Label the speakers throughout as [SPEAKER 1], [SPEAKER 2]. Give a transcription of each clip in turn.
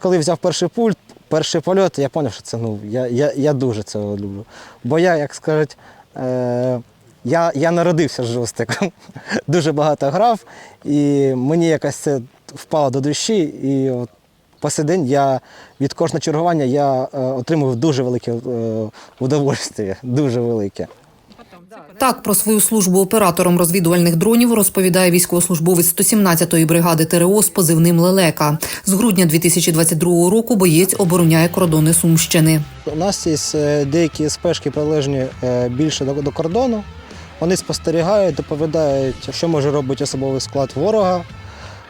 [SPEAKER 1] Коли взяв перший пульт, перший польот, я зрозумів, що це ну, я, я, я дуже це люблю. Бо я, як скажуть, е, я, я народився з жостиком. Дуже багато грав, і мені якось це впало до душі. І от по сей день я від кожного чергування я е, отримав дуже велике е, удовольствие, дуже велике.
[SPEAKER 2] Так про свою службу оператором розвідувальних дронів розповідає військовослужбовець 117-ї бригади ТРО з позивним Лелека. З грудня 2022 року боєць обороняє кордони Сумщини.
[SPEAKER 1] У нас є е, деякі спешки прилежні е, більше до, до кордону. Вони спостерігають, доповідають, що може робити особовий склад ворога.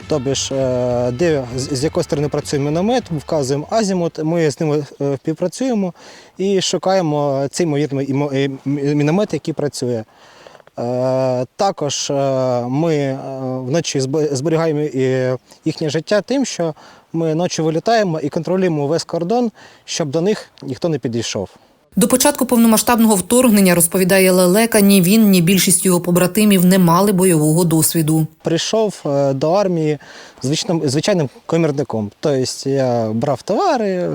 [SPEAKER 1] Тобто, ж, е, де з якої сторони працює міномет, вказуємо азімут, ми з ними е, співпрацюємо і шукаємо цей ймовірний міномет, який працює. Е, Також ми вночі зберігаємо їхнє життя тим, що ми ночі вилітаємо і контролюємо весь кордон, щоб до них ніхто не підійшов.
[SPEAKER 2] До початку повномасштабного вторгнення розповідає Лелека. Ні він, ні більшість його побратимів не мали бойового досвіду.
[SPEAKER 1] Прийшов е, до армії звичним, звичайним комірником. Тобто я брав товари,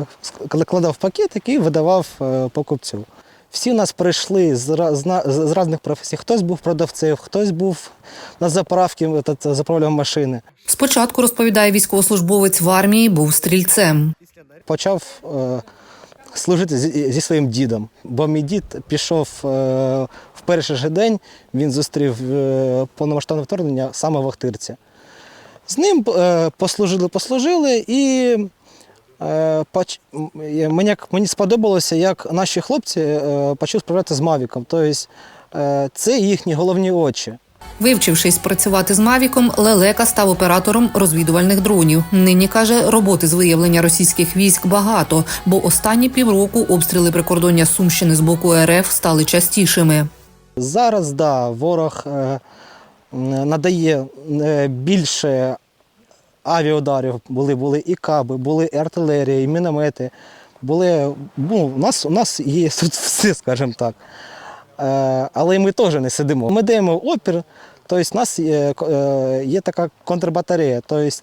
[SPEAKER 1] кладав пакетик і видавав е, покупцю. Всі у нас прийшли з, з, з, з різних професій. Хтось був продавцем, хтось був на заправці, этот, заправляв машини.
[SPEAKER 2] Спочатку розповідає військовослужбовець в армії, був стрільцем.
[SPEAKER 1] Почав е, служити зі, своїм дідом, бо мій дід пішов е, в перший же день, він зустрів е, повномасштабне вторгнення саме в Охтирці. З ним е, послужили, послужили, і мені, сподобалося, як наші хлопці почали справлятися з Мавіком. Тобто це їхні головні очі.
[SPEAKER 2] Вивчившись працювати з Мавіком, Лелека став оператором розвідувальних дронів. Нині каже, роботи з виявлення російських військ багато, бо останні півроку обстріли прикордоння Сумщини з боку РФ стали частішими.
[SPEAKER 1] Зараз да, ворог е, надає е, більше авіаударів. Були, були і каби, були і артилерія, і міномети. Були, ну, у, нас, у нас є тут все, скажімо так. Е, але ми теж не сидимо. Ми даємо опір, тобто у нас є, е, є така контрбатарея. Тобто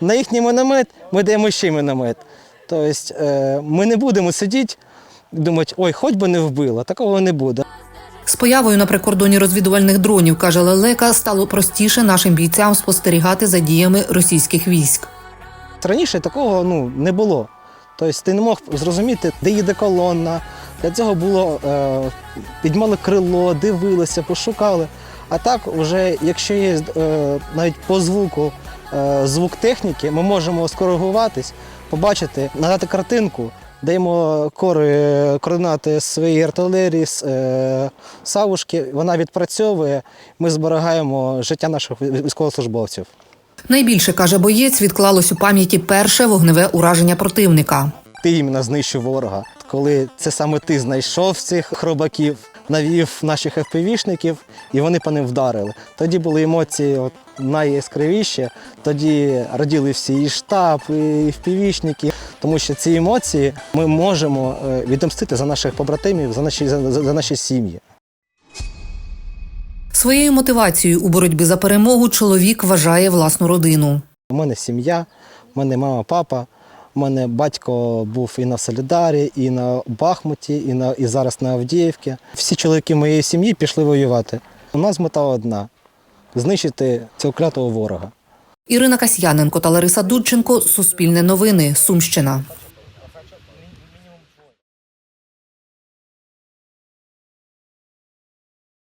[SPEAKER 1] на їхній міномет ми даємо ще міномет. Тобто е, ми не будемо сидіти думати, ой, хоч би не вбило, такого не буде.
[SPEAKER 2] З появою на прикордоні розвідувальних дронів, каже Лелека, стало простіше нашим бійцям спостерігати за діями російських військ.
[SPEAKER 1] Раніше такого ну, не було. Тобто ти не мог зрозуміти, де їде колона. Для цього було е, підмали крило, дивилися, пошукали. А так, вже, якщо є е, навіть по звуку е, звук техніки, ми можемо скоригуватись, побачити, надати картинку, даємо кори, координати своєї артилерії, е, савушки, вона відпрацьовує, ми зберігаємо життя наших військовослужбовців.
[SPEAKER 2] Найбільше каже боєць, відклалось у пам'яті перше вогневе ураження противника.
[SPEAKER 1] ти іменно знищив ворога. Коли це саме ти знайшов цих хробаків, навів наших ФПВ-шників, і вони по ним вдарили. Тоді були емоції от, найяскравіші. Тоді раділи всі і штаб, і ФПВ-шники, тому що ці емоції ми можемо е, відомстити за наших побратимів, за наші, за, за наші сім'ї.
[SPEAKER 2] Своєю мотивацією у боротьбі за перемогу чоловік вважає власну родину.
[SPEAKER 1] У мене сім'я, у мене мама, папа. У мене батько був і на Солідарі, і на Бахмуті, і, на, і зараз на Авдіївці. Всі чоловіки моєї сім'ї пішли воювати. У нас мета одна знищити цього клятого ворога.
[SPEAKER 2] Ірина Касьяненко та Лариса Дудченко. Суспільне новини. Сумщина.